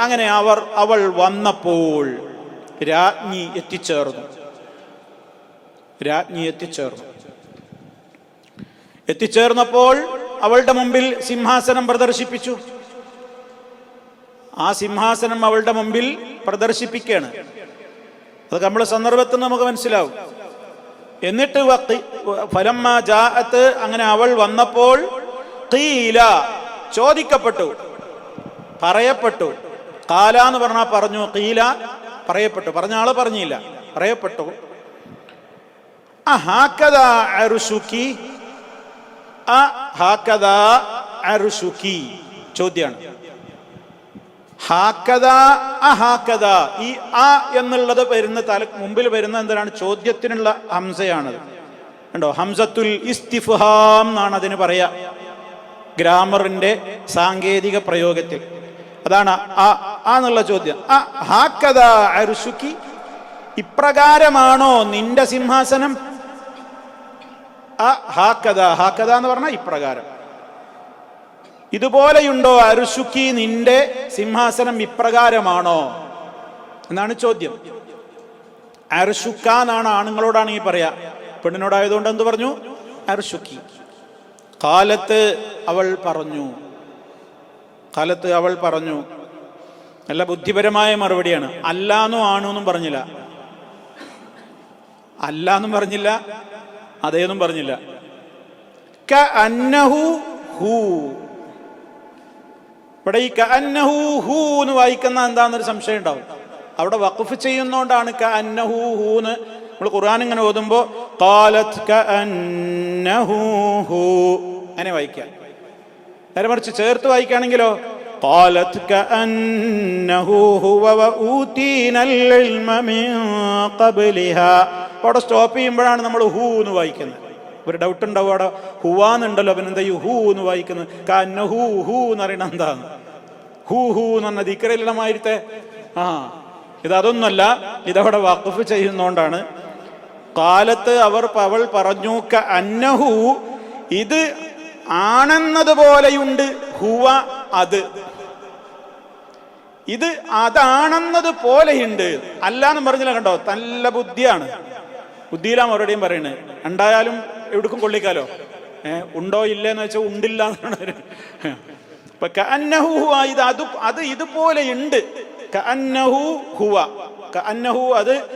അങ്ങനെ അവർ അവൾ വന്നപ്പോൾ രാജ്ഞി എത്തിച്ചേർന്നു. രാജ്ഞി എത്തിച്ചേർന്നു. എത്തിച്ചേർന്നപ്പോൾ അവളുടെ മുമ്പിൽ സിംഹാസനം പ്രദർശിപ്പിച്ചു. ആ സിംഹാസനം അവളുടെ മുമ്പിൽ പ്രദർശിപ്പിക്കുകയാണ് അത് നമ്മുടെ സന്ദർഭത്തിൽ നമുക്ക് മനസ്സിലാവും. എന്നിട്ട് ഫലം അങ്ങനെ അവൾ വന്നപ്പോൾ ചോദിക്കപ്പെട്ടു പറയപ്പെട്ടു. കാല എന്ന് പറഞ്ഞാൽ പറഞ്ഞു കീല പറയപ്പെട്ടു. പറഞ്ഞ ആൾ പറഞ്ഞില്ല പറയപ്പെട്ടു. ചോദ്യാണ്. ഈ ആ എന്നുള്ളത് വരുന്ന തല മുമ്പിൽ വരുന്ന എന്താണ്? ചോദ്യത്തിനുള്ള ഹംസയാണത്. കണ്ടോ? ഹംസത്തുൽ ഇസ്തിഫാം എന്നാണ് അതിന് പറയാ. ഗ്രാമറിന്റെ സാങ്കേതിക പ്രയോഗത്തിൽ. അതാണ് ആ ആന്നുള്ള ചോദ്യം. ആ ഹാക്കഥ അരുസുക്കി ഇപ്രകാരമാണോ നിന്റെ സിംഹാസനം? ആ ഹാക്കഥ ഹാക്കഥ എന്ന് പറഞ്ഞാൽ ഇപ്രകാരം. ഇതുപോലെയുണ്ടോ അരുസുക്കി നിന്റെ സിംഹാസനം ഇപ്രകാരമാണോ? എന്നാണ് ചോദ്യം. അർഷുക്ക എന്നാണ് ആണുങ്ങളോടാണ് പറയാ. പെണ്ണിനോടായതുകൊണ്ട് എന്ത് പറഞ്ഞു? അർഷുക്കി കാലത്ത് അവൾ പറഞ്ഞു. കാലത്ത് അവൾ പറഞ്ഞു. നല്ല ബുദ്ധിപരമായ മറുപടിയാണ്. അല്ലാന്നും ആണുന്നും പറഞ്ഞില്ല. അല്ലാന്നും പറഞ്ഞില്ല അതേന്നും പറഞ്ഞില്ല. ഹൂ. ഇവിടെ ഈ ക ഹൂ എന്ന് വായിക്കുന്ന എന്താണെന്നൊരു സംശയം ഉണ്ടാവും. അവിടെ വഖഫ് ചെയ്യുന്നോണ്ടാണ് ക അന്നഹു ഹൂ എന്ന് നമ്മൾ ഖുർആൻ ഇങ്ങനെ ഓതുമ്പോ കാലത്ത് ക അന്നഹു ഹൂ. അങ്ങനെ വായിക്കാം നേരെ മറിച്ച് ചേർത്ത് വായിക്കുകയാണെങ്കിലോ قالت كأنه هو وأوتينا العلم من قبلها അപ്പോൾ അവിടെ സ്റ്റോപ്പ് ചെയ്യുമ്പോഴാണ് നമ്മൾ ഹൂ എന്ന് വായിക്കുന്നത് ഒരു ഡൗട്ട് ഉണ്ടാവും അവിടെ ഹുവാന്നുണ്ടല്ലോ പിന്നെ എന്താ ഈ ഹൂ എന്ന് വായിക്കുന്നത് കന്ന ഹൂ ഹൂ എന്ന് പറയുന്നത് എന്താണ് ഹൂ ഹൂ എന്ന് പറഞ്ഞ ദിക്കറില്ലമായിരുത്തെ ആ ഇതതൊന്നല്ല ഇതവിടെ വഖഫ് ചെയ്യുന്നോണ്ടാണ് കാലത്ത് അവർ അവൾ പറഞ്ഞു ക അന്നഹു ഇത് ആണെന്നതുപോലെയുണ്ട്. ഹുവ അത്. ഇത് അതാണെന്നത് പോലെയുണ്ട്. അല്ല എന്ന് പറഞ്ഞില്ല കണ്ടോ? നല്ല ബുദ്ധിയാണ്. ബുദ്ധിയിലാ മറുപടിയും പറയുന്നത് ഉണ്ടായാലും എവിടേക്കും കൊള്ളിക്കാലോ? ഏഹ് ഉണ്ടോ ഇല്ലെന്ന് വെച്ചാൽ ഉണ്ടില്ല എന്നാണ് ഇപ്പൊ കഅന്നഹു ഹുവ ഇത് അത് അത് ഇതുപോലെയുണ്ട്. കഅന്നഹു ഹുവ. കഅന്നഹു അത്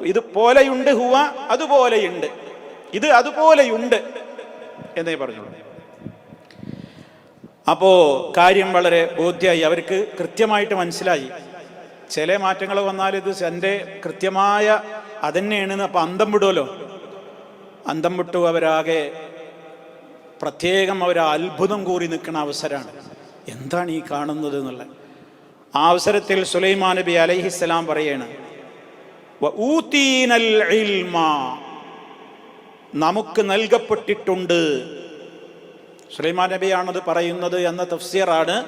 ഇത് പോലെയുണ്ട് ഹുവ അതുപോലെയുണ്ട്. ഇത് അതുപോലെയുണ്ട്. എന്നേ പറഞ്ഞുള്ളൂ. അപ്പോ കാര്യം വളരെ ബോധ്യമായി അവർക്ക് കൃത്യമായിട്ട് മനസ്സിലായി. ചില മാറ്റങ്ങൾ വന്നാൽ ഇത് എന്റെ കൃത്യമായ അതന്നെയാണ് അപ്പൊ അന്തം വിടുമല്ലോ അന്തം വിട്ടു അവരാകെ പ്രത്യേകം അവർ അത്ഭുതം കൂറി നിൽക്കുന്ന അവസരമാണ്. എന്താണ് ഈ കാണുന്നത് എന്നുള്ളത്? ആ അവസരത്തിൽ സുലൈമാൻ നബി അലൈഹിസ്സലാം പറയാണ്. നമുക്ക് നൽകപ്പെട്ടിട്ടുണ്ട് സുലൈമാൻ നബിയാണത് പറയുന്നത് എന്ന തഫ്സീറാണ്.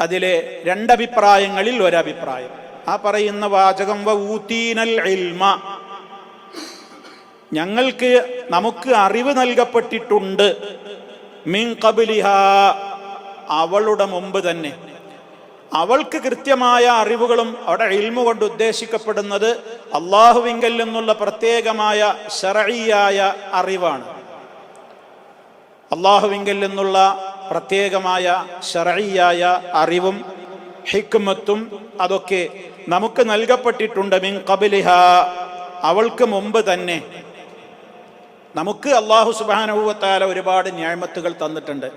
അതിലെ രണ്ടഭിപ്രായങ്ങളിൽ ഒരഭിപ്രായം. ആ പറയുന്ന വാചകം വ ഊതീനൽ ഇൽമ. ഞങ്ങൾക്ക് നമുക്ക് അറിവ് നൽകപ്പെട്ടിട്ടുണ്ട്. മിൻ അവളുടെ മുമ്പ് തന്നെ. അവൾക്ക് കൃത്യമായ അറിവുകളും അവിടെ ഇൽമു കൊണ്ട് ഉദ്ദേശിക്കപ്പെടുന്നത് അള്ളാഹുവിങ്കൽ നിന്നുള്ള പ്രത്യേകമായ ശറഈയായ അറിവാണ്. അള്ളാഹുവിങ്കൽ നിന്നുള്ള പ്രത്യേകമായ ഷറയിയായ അറിവും ഹിക്മത്തും അതൊക്കെ നമുക്ക് നൽകപ്പെട്ടിട്ടുണ്ട് മിൻ കബിലിഹ അവൾക്ക് മുമ്പ് തന്നെ. നമുക്ക് അള്ളാഹു സുബാനുഭവത്താല ഒരുപാട് ന്യായമത്തുകൾ തന്നിട്ടുണ്ട്.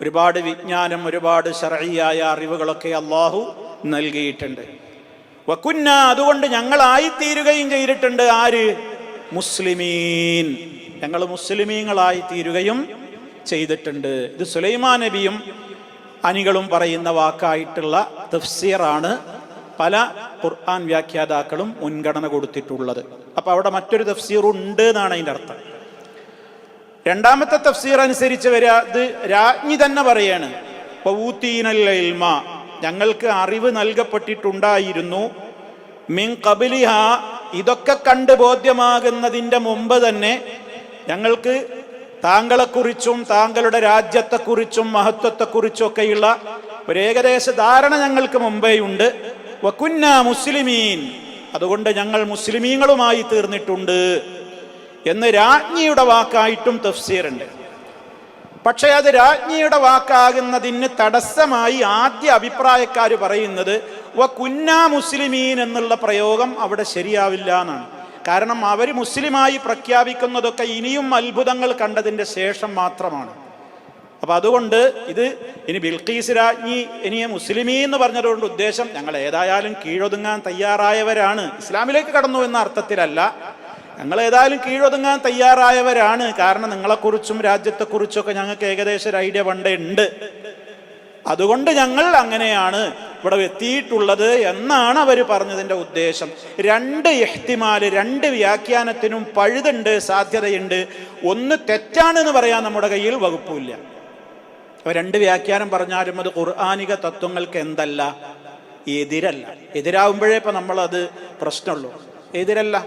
ഒരുപാട് വിജ്ഞാനം ഒരുപാട് ശറഈയായ അറിവുകളൊക്കെ അള്ളാഹു നൽകിയിട്ടുണ്ട്. വക്കുന്ന അതുകൊണ്ട് ഞങ്ങളായിത്തീരുകയും ചെയ്തിട്ടുണ്ട്. ആര്? മുസ്ലിമീൻ. ഞങ്ങൾ മുസ്ലിമീങ്ങളായി തീരുകയും ചെയ്തിട്ടുണ്ട്. ഇത് സുലൈമാ നബിയും അനികളും പറയുന്ന വാക്കായിട്ടുള്ള തഫ്സീറാണ് പല ഖുർആൻ വ്യാഖ്യാതാക്കളും മുൻഗണന കൊടുത്തിട്ടുള്ളത്. അപ്പൊ അവിടെ മറ്റൊരു തഫ്സീർ ഉണ്ട് എന്നാണ് അതിന്റെ അർത്ഥം. രണ്ടാമത്തെ തഫ്സീർ അനുസരിച്ച് വരിക ഇത് രാജ്ഞി തന്നെ പറയാണ്. പൗത്തീനൽ ഇൽമ ഞങ്ങൾക്ക് അറിവ് നൽകപ്പെട്ടിട്ടുണ്ടായിരുന്നു. മിൻ കബിലിഹ ഇതൊക്കെ കണ്ട് ബോധ്യമാകുന്നതിന്റെ മുമ്പ് തന്നെ ഞങ്ങൾക്ക് താങ്കളെക്കുറിച്ചും താങ്കളുടെ രാജ്യത്തെക്കുറിച്ചും മഹത്വത്തെക്കുറിച്ചും ഒക്കെയുള്ള ഒരു ഏകദേശ ധാരണ ഞങ്ങൾക്ക് മുമ്പേ ഉണ്ട്. വക്കുന്ന മുസ്ലിമീൻ. അതുകൊണ്ട് ഞങ്ങൾ മുസ്ലിമീങ്ങളുമായി തീർന്നിട്ടുണ്ട് എന്ന് രാജ്ഞിയുടെ വാക്കായിട്ടും തഫ്സീറുണ്ട്. പക്ഷേ അത് രാജ്ഞിയുടെ വാക്കാകുന്നതിന് തടസ്സമായി ആദ്യ അഭിപ്രായക്കാർ പറയുന്നത് വ കുന്ന മുസ്ലിമീൻ എന്നുള്ള പ്രയോഗം അവിടെ ശരിയാവില്ല എന്നാണ്. കാരണം അവർ മുസ്ലിമായി പ്രഖ്യാപിക്കുന്നതൊക്കെ ഇനിയും അത്ഭുതങ്ങൾ കണ്ടതിന്റെ ശേഷം മാത്രമാണ്. അപ്പൊ അതുകൊണ്ട് ഇത് ഇനി ബിൽഖീസ് രാജ്ഞി ഇനി മുസ്ലിമീ എന്ന് പറഞ്ഞതുകൊണ്ട് ഉദ്ദേശം ഞങ്ങൾ ഏതായാലും കീഴൊതുങ്ങാൻ തയ്യാറായവരാണ്. ഇസ്ലാമിലേക്ക് കടന്നു എന്ന അർത്ഥത്തിലല്ല. ഞങ്ങൾ ഏതായാലും കീഴൊതുങ്ങാൻ തയ്യാറായവരാണ്. കാരണം നിങ്ങളെക്കുറിച്ചും രാജ്യത്തെക്കുറിച്ചൊക്കെ ഞങ്ങൾക്ക് ഏകദേശം ഒരു ഐഡിയ പണ്ടേ ഉണ്ട്. അതുകൊണ്ട് ഞങ്ങൾ അങ്ങനെയാണ്. ഇവിടെ എത്തിയിട്ടുള്ളത് എന്നാണ് അവർ പറഞ്ഞതിന്റെ ഉദ്ദേശം. രണ്ട് എഹ്തിമാൽ രണ്ട് വ്യാഖ്യാനത്തിനും പഴുതുണ്ട് സാധ്യതയുണ്ട്. ഒന്ന് തെറ്റാണെന്ന് പറയാൻ നമ്മുടെ കയ്യിൽ വകുപ്പില്ല അപ്പൊ രണ്ട് വ്യാഖ്യാനം പറഞ്ഞാലും അത് ഖുർആാനിക തത്വങ്ങൾക്ക് എന്തല്ല? എതിരല്ല. എതിരാകുമ്പോഴേ ഇപ്പൊ നമ്മളത് പ്രശ്നമുള്ളൂ. എതിരല്ല.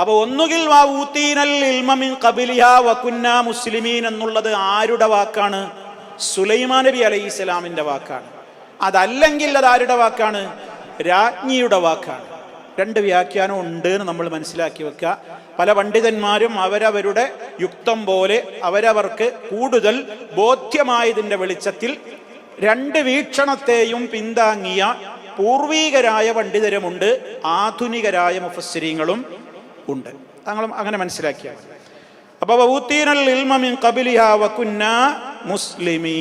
അപ്പൊ ഒന്നുകിൽ വാ ഊത്തീനൽ ഇൽമമിൻ വകുന്ന മുസ്ലിമീൻ എന്നുള്ളത് ആരുടെ വാക്കാണ്? സുലൈമാ നബി അലൈഹി ഇസ്ലാമിന്റെ വാക്കാണ്. അതല്ലെങ്കിൽ അത് ആരുടെ വാക്കാണ്? രാജ്ഞിയുടെ വാക്കാണ്. രണ്ട് വ്യാഖ്യാനം ഉണ്ട് എന്ന് നമ്മൾ മനസ്സിലാക്കി വെക്കുക. പല പണ്ഡിതന്മാരും അവരവരുടെ യുക്തം പോലെ അവരവർക്ക് കൂടുതൽ ബോധ്യമായതിന്റെ വെളിച്ചത്തിൽ രണ്ട് വീക്ഷണത്തെയും പിന്താങ്ങിയ പൂർവീകരായ പണ്ഡിതരുമുണ്ട് ആധുനികരായ മുഫസ്രീങ്ങളും ഉണ്ട്. തങ്ങളും അങ്ങനെ മനസ്സിലാക്കിയാൽ അപ്പൊ ഊത്തീനൽ ഇൽമ മിൻ ഖബലിഹ മുസ്ലിമീ